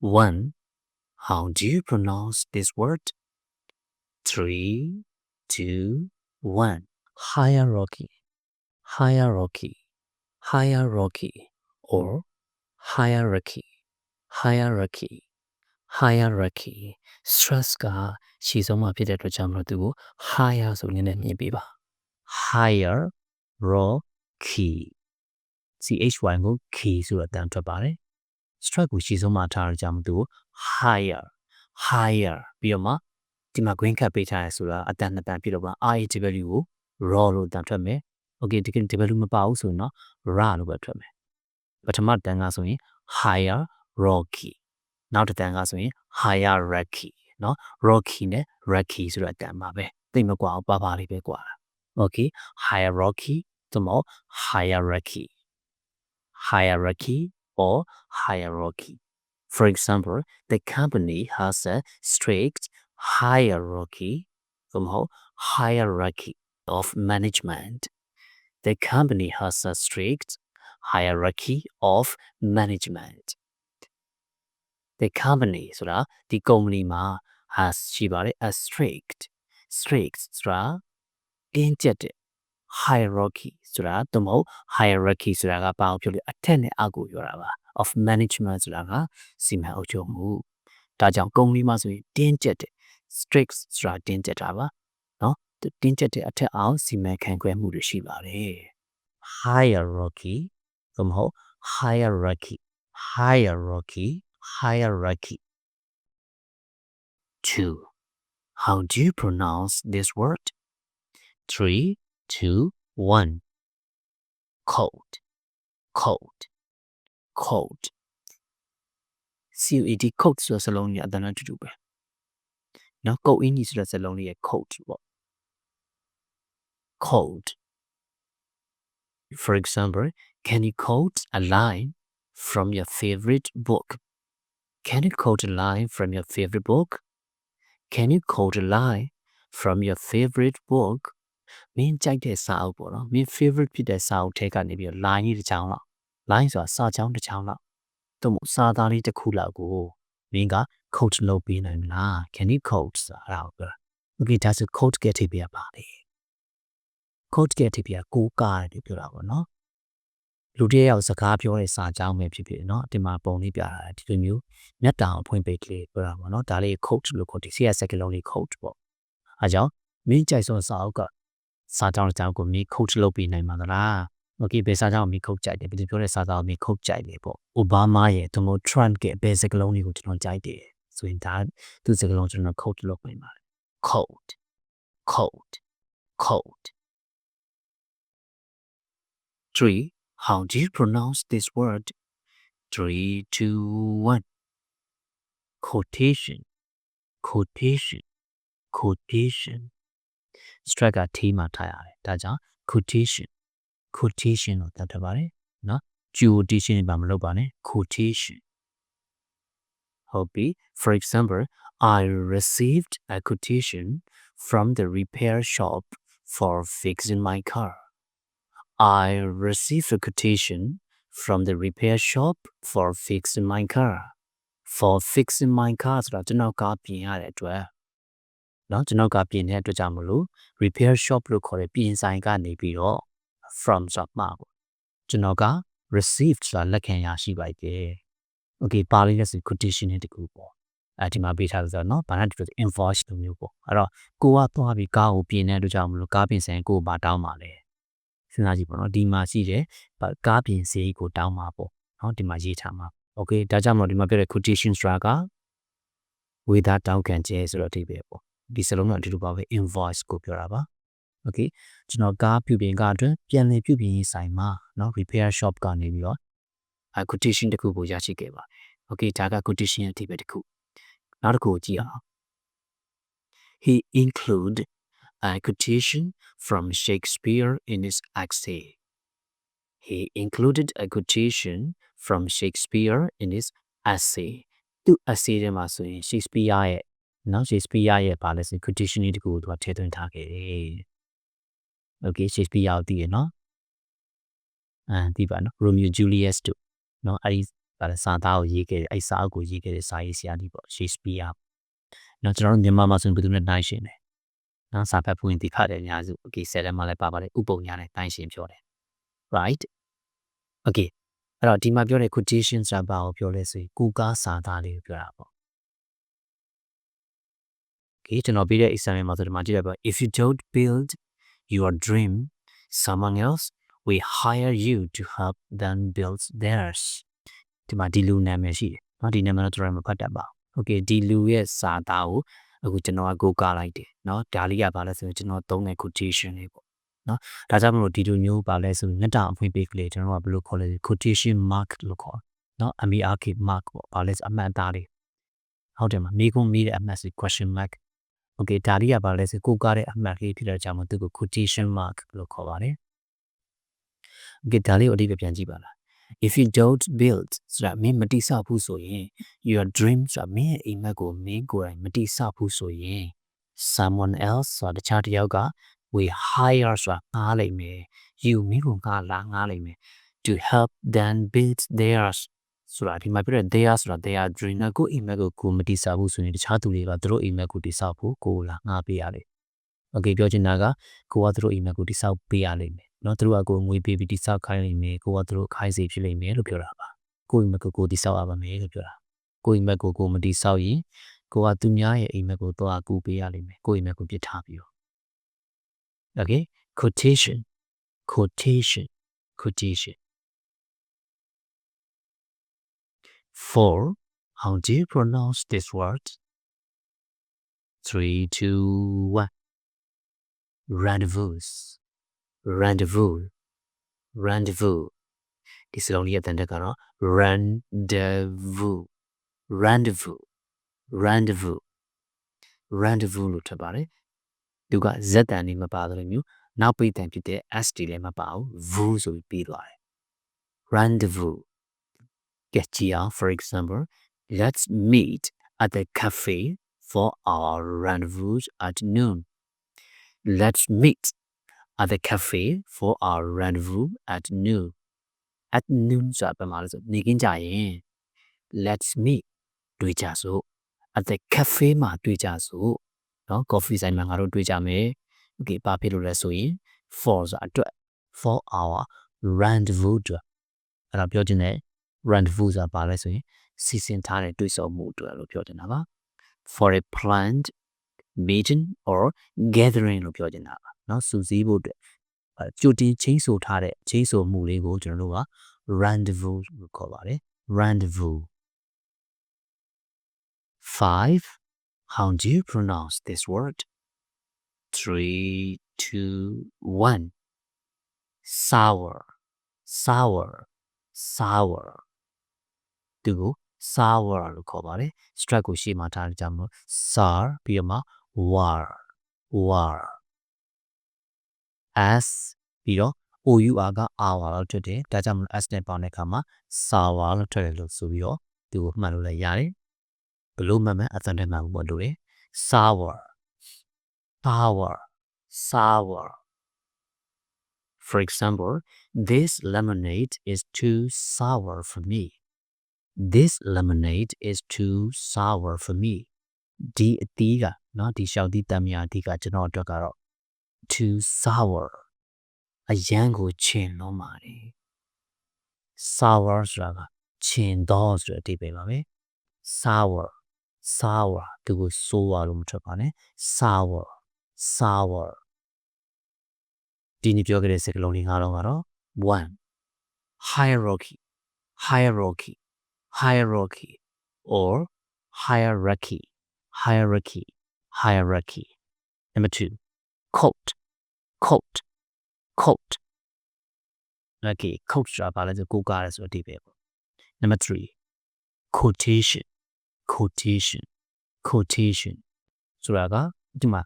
One. How do you pronounce this word? Three, two, one. Hierarchy, hierarchy, hierarchy, or hierarchy, hierarchy, hierarchy. Stress ကရှည်ဆုံးမှဖြစ်တဲ့အတွက်ကြောင့်မလို့သူကို higher ဆိုနေနဲ့မြင်ပြပါ higher raw key chy ကို key ဆိုတော့တန်ထွက်ပါတယ် strike ကိုရှည်ဆုံးမှထားရကြမှာသူကို higher higher ပြီးတော့မှဒီမှာ green cap ပေးထားရဆိုတာအတန်နှစ်တန်ပြည့်တော့ပါ IW ကို raw လို့တန်ထွက်မယ် okay ဒီက W မပါဘူးဆိုရင်တော့ ra လို့ပဲထွက်မယ် ပထမတန်ကဆိုရင် higher rocky နောက်တစ်တန်ကဆိုရင် hierarchy เนาะ rocky နဲ့ racky ဆိုတဲ့အတန်ပါပဲသိမကွာအောင်ပါပါလေးပဲကွာ okay hierarchy သို့မဟုတ် hierarchy hierarchy or hierarchy. For example, the company has a strict hierarchy, somehow hierarchy of management. The company has a strict hierarchy of management the company ဆိုတာဒီ company မှာ has ရှိပါတယ် a strict strict ဆိုတာကင်းကျက်တဲ့ hierarchy ဆိုတာသို့မဟုတ် hierarchy ဆိုတာကဘာကိုပြောလဲအထက်နဲ့အောက်ကိုပြောတာပါ of management ဆိုတာကစီမံအုပ်ချုပ်မှုဒါကြောင့် company မှာဆိုရင်တင်းကျက်တဲ့ strict ဆိုတာတင်းကျက်တာပါနော်တင်းကျက်တဲ့အထက်အောက်စီမံခန့်ခွဲမှုတွေရှိပါတယ် hierarchy somehow hierarchy, hierarchy, hierarchy. 2. How do you pronounce this word? Three, two, one. Cold, cold, cold. do coat Now, go in ကြီးဆိုတဲ့စလုံးကြီးရဲ့ coat ပေါ့။ cold for example can you quote a line from your favorite book can you quote a line from your favorite book can you quote a line from your favorite book မင်းကြိုက်တဲ့စာအုပ်ပေါ့နော်မင်း favorite ဖြစ်တဲ့စာအုပ်ထဲကနေပြီးတော့ line ကြီးတစ်ချောင်းလောက် line ဆိုတာစာချောင်းတစ်ချောင်းလောက်တို့မို့စာသားလေးတစ်ခုလောက်ကိုမင်းက quote လုပ်ပေးနိုင်မလား can you quote ဆိုတာအဲ့ဒါကိုပြောတာ okay ဒါဆို quote get ထိပ်ပြပါလေ quote get ထိပ်ပြကိုးကားတယ်ပြောတာပေါ့နော်လူတစ်ယောက်စကားပြောတဲ့စာကြောင်းပဲဖြစ်ဖြစ်เนาะဒီမှာပုံလေးပြတာဒီလိုမျိုးမျက်တောင်အဖွင့်ပိတ်ကလေးပြောတာပေါ့เนาะဒါလေး quote လို့ခေါ်တယ် CS စကလုံးလေး quote ပေါ့အဲကြောင့်မင်းကြိုက်ဆုံးစာအုပ်ကစာကြောင်းတစ်ကြောင်းကိုမင်း coach လုပ်ပေးနိုင်မှာလား okay ဘယ်စာကြောင်းကိုမင်း coach ကြိုက်တယ်ဘယ်လိုပြောတဲ့စာကြောင်းကိုမင်း coach ကြိုက်တယ်ပေါ့ Obama ရဲ့ဒီမို Trump ရဲ့ဘယ်စကလုံးလေးကိုကျွန်တော်ကြိုက်တယ်ဆိုရင်ဒါသူစကလုံးကျွန်တော် coach လုပ်ပေးမှာ cold cold cold 3 how do you pronounce this word 3 2 1 quotation quotation quotation strike က T မှာထားရတယ်ဒါကြောင့် quotation quotation လို့တတ်ထားပါတယ်နော် quotation ဘာမလုပ်ပါနဲ့ quotation ဟုတ်ပြီ for example i received a quotation from the repair shop for fixing my car i received a quotation from the repair shop for fixing my car for fixing my car ဆိုတာကျွန်တော်ကားပြင်ရတဲ့အတွက်เนาะကျွန်တော်ကပြင်တဲ့အတွက်ကြောင့်မလို့ repair shop လို့ခေါ်တဲ့ပြင်ဆိုင်ကနေပြီးတော့ from ဆိုတာမှာပေါ့ကျွန်တော်က received ဆိုတာလက်ခံရရှိပါတယ် okay ပါလေးနဲ့ဆို quotation နဲ့တကူပေါ့အဲဒီမှာပေးထားလို့ဆိုတော့เนาะဘာနဲ့တူလို့ invoice လိုမျိုးပေါ့အဲ့တော့ကိုကသွားပြီးကားကိုပြင်တဲ့အတွက်ကြောင့်မလို့ကားပြင်ဆိုင်ကိုဘာတောင်းပါလဲ စဉ်းစားကြည့်ပေါ့နော်ဒီမှာရှိတယ်ကားပြင်စရိတ်ကိုတောင်းပါပေါ့နော်ဒီမှာရေးထားမှာ okay ဒါကြောင့်မလို့ဒီမှာပြောတဲ့ quotation ဆိုတာကဝေသားတောင်းခံခြင်းဆိုတော့အဓိပ္ပာယ်ပေါ့ဒီစလုံးတော့အတူတူပါပဲ invoice ကိုပြောတာပါ okay ကျွန်တော်ကားပြုပြင်ကားအတွက်ပြန်လည်ပြုပြင်ရေးဆိုင်မှာเนาะ repair shop ကနေပြီးတော့ quotation တစ်ခုကိုရရှိခဲ့ပါ okay ဒါက quotation ရဲ့အဓိပ္ပာယ်တစ်ခုနောက်တစ်ခုကိုကြည့်အောင် he include a quotation from Shakespeare in his essay he included a quotation from Shakespeare in his essay သူ essay ထဲမှာဆိုရင် Shakespeare ရဲ့နော် Shakespeare ရဲ့ဗာလဲဆို quotation လေးတခုကိုသူကထည့်သွင်းထားခဲ့တယ် Okay Shakespeare ကိုသိရနော်အမ်ဒီပါနော် Romeo Julius တို့နော်အဲ့ဒီဗာလဲစာသားကိုရေးခဲ့တယ်အဲ့စာအုပ်ကိုရေးခဲ့တဲ့စာရေးဆရာကြီးပေါ့ Shakespeare နော်ကျွန်တော်တို့မြန်မာမှာဆိုရင်ဘယ်သူနဲ့နိုင်ရှင်လဲ နော်စာဖတ်ဖွင့်ဒီခတ်တယ်အများစု Okay ဆယ်ထဲမှာလည်းပါပါတယ်ဥပုံညာနဲ့နိုင်ရှင်ပြောတယ် right okay အဲ့တော့ဒီမှာပြောတဲ့ quotation ဆိုတာဘာကိုပြောလဲဆိုရင်ကူကားစာသားလေးကိုပြောတာပေါ့ okay ကျွန်တော်ပြတဲ့ example မှာဆိုဒီမှာကြည့်ရပါ if you don't build your dream someone else will hire you to help them build theirs ဒီမှာဒီလူနာမည်ရှိတယ်เนาะဒီနာမည်တော့ကျွန်တော်မဖတ်တတ်ပါဘူး okay ဒီလူရဲ့စာသားကို အခုကျွန်တော်ကကိုကားလိုက်တယ်เนาะဒါလေးကဘာလဲဆိုရင်ကျွန်တော်သုံးတဲ့ quotation လေးပေါ့နော်ဒါကြောင့်မလို့ဒီလိုမျိုးပါလဲဆိုရင်ငတ်တာအဖွင့်ပေးကလေးကျွန်တော်ကဘယ်လိုခေါ်လဲ quotation mark လို့ခေါ်နော် MERK mark ပေါ့ပါလဲဆိုအမှတ်အသားလေးဟုတ်တယ်မမိကုန်းမိတဲ့အမှတ်ဆို question mark okay ဒါလေးကပါလဲဆိုကိုကားတဲ့အမှတ်လေးဖြစ်တဲ့ကြောင့်မသူကို quotation mark လို့ခေါ်ပါတယ် okay ဒါလေးကိုအဓိပ္ပာယ်ပြန်ကြည့်ပါလား if you don't build ဆိုတာမင်းမတိဆောက်ဘူးဆိုရင် your dream ဆိုတာမင်းရဲ့အိမ်မက်ကိုမင်းကိုယ်တိုင်မတိဆောက်ဘူးဆိုရင် someone else ဆိုတာတခြားတစ်ယောက်က we hire ဆိုတာငားလိုက်မယ် you မင်းကိုငားလာငားလိုက်မယ် to help them build theirs ဆိုတာဒီမှာပြောတဲ့ theirs ဆိုတာ their dream ကကိုအိမ်မက်ကိုကိုမတိဆောက်ဘူးဆိုရင်တခြားသူတွေကသူတို့အိမ်မက်ကိုတိဆောက်ဖို့ကိုလာငားပေးရတယ် okay ပြောချင်တာကကိုကသူတို့အိမ်မက်ကိုတိဆောက်ပေးရလိမ့်မယ် နော်သူတို့ကကိုငွေပေးပြီးတိဆောက်ခိုင်းနေမယ်ကိုကသူတို့ခိုင်းစေဖြစ်နေမယ်လို့ပြောတာပါကိုအိမ်မက်ကိုကိုတိဆောက်ရပါမယ်လို့ပြောတာကိုအိမ်မက်ကိုကိုမတိဆောက်ရင်ကိုကသူများရဲ့အိမ်မက်ကိုသွားကူပေးရလိမ့်မယ်ကိုအိမ်မက်ကိုပြစ်ထားပြီးတော့ okay quotation quotation quotation four how do you pronounce this word three two one rendezvous rendezvous, rendezvous. ဒီစလုံးလေးရဲ့တန်တက်ကတော့ rendezvous, rendezvous, rendezvous, rendezvous လို့ထပ်ပါတယ်သူက z တန်နေမပါသလိုမျိုးနောက်ပိတ်တန်ဖြစ်တဲ့ s တီလည်းမပါဘူး vu ဆိုပြီးပြီးသွားတယ် rendezvous ကြည့်ကြည့်အောင် for example let's meet at the cafe for our rendezvous at noon let's meet at the cafe for our rendezvous at noon at noon ဆိုတာဘာမှလဲဆိုနေကင်းကြရင် let's meet တွေ့ကြစို့ at the cafe မှာတွေ့ကြစို့နော် coffee ဆိုင်မှာငါတို့တွေ့ကြမယ် okay ဘာဖြစ်လို့လဲဆိုရင် for ဆိုတာအတွက် for our rendezvous အတွက်အဲ့ဒါပြောချင်တယ် rendezvous ဆိုတာဘာလဲဆိုရင်စီစဉ်ထားတဲ့တွေ့ဆုံမှုအတွက်လို့ပြောချင်တာပါ for a planned meeting or gathering လို့ပြောချင်တာပါ နော်စုစည်းဖို့အတွက်ကြိုတင်ချိန်ဆိုထားတဲ့ချိန်ဆိုမှုလေးကိုကျွန်တော်တို့က rendezvous လို့ခေါ်ပါတယ် rendezvous five how do you pronounce this word? Three two one sour sour sour Do sour လို့ခေါ်ပါတယ် strike ကိုရှေ့မှာထားကြမှာ sour ပြီးတော့မှ war war s ပြီးတော့ our က our လို့ထွက်တယ်ဒါကြောင့်မလို့ s နဲ့ပေါင်းတဲ့အခါမှာ sour လို့ထွက်တယ်လို့ဆိုပြီးတော့သူကိုမှတ်လို့လည်းရတယ်ဘလို့မှတ်မှတ်အသံထဲမှာပေါ့လို့လေ sour sour sour for example this lemonade is too sour for me this lemonade is too sour for me ဒီအသီးကเนาะဒီရှောက်သီးတမ်းမြာအသီးကကျွန်တော်အတွက်ကတော့ too sour အရန်ကိုချင်လုံးပါတယ် sour ဆိုတာကချင်တော့ဆိုတဲ့အဓိပ္ပာယ်ပါပဲ sour sour သူကို sour လို့မထွက်ပါနဲ့ sour sour ဒီနေ့ပြောခဲ့တဲ့စကားလုံးလေးငါးလုံးကတော့ one hierarchy hierarchy hierarchy or hierarchy hierarchy hierarchy number 2 cult cult cult okay cult ဆိုတာဘာလဲဆိုကိုးကားရဲဆိုတဲ့အဓိပ္ပာယ်ပေါ့ number 3 quotation quotation quotation ဆိုတာကဒီမှာ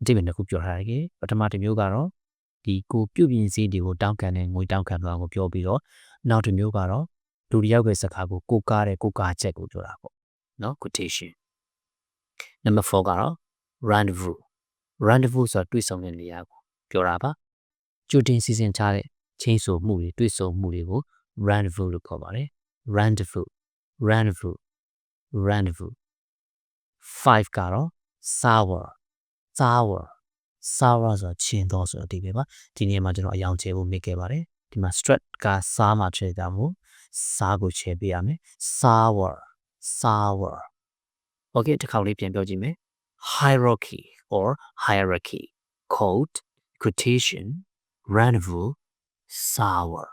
အဓိပ္ပာယ်တစ်ခုပြောထားတယ်ပထမတစ်မျိုးကတော့ဒီကိုပြုတ်ပြင်စည်းတွေကိုတောင်းခံတဲ့ငွေတောင်းခံတာကိုပြောပြီးတော့နောက်တစ်မျိုးကတော့လူတစ်ယောက်ရဲ့စကားကိုကိုကားတဲ့ကိုကားချက်ကိုပြောတာပေါ့နော် quotation number 4ကတော့ rendezvous rendezvous ဆိုတာတွေ့ဆုံတဲ့နေရာကိုပြောတာပါကြိုတင်စီစဉ်ထားတဲ့ချင်းဆိုမှုတွေတွေ့ဆုံမှုတွေကို rendezvous လို့ခေါ်ပါတယ် rendezvous rendezvous rendezvous 5ကတော့ sour sour sour ဆိုတာချင်းတော့ဆိုတော့ဒီပဲပါဒီနေ့မှာကျွန်တော်အယောင်ချဲဖို့မိခဲ့ပါတယ်ဒီမှာ strut ကစားမှာချဲတာမို့စားကိုချဲပေးရမယ် sour sour okay တစ်ခေါက်လေးပြန်ပြောကြည့်မယ် hierarchy or hierarchy, quote, quotation, rendezvous, sour.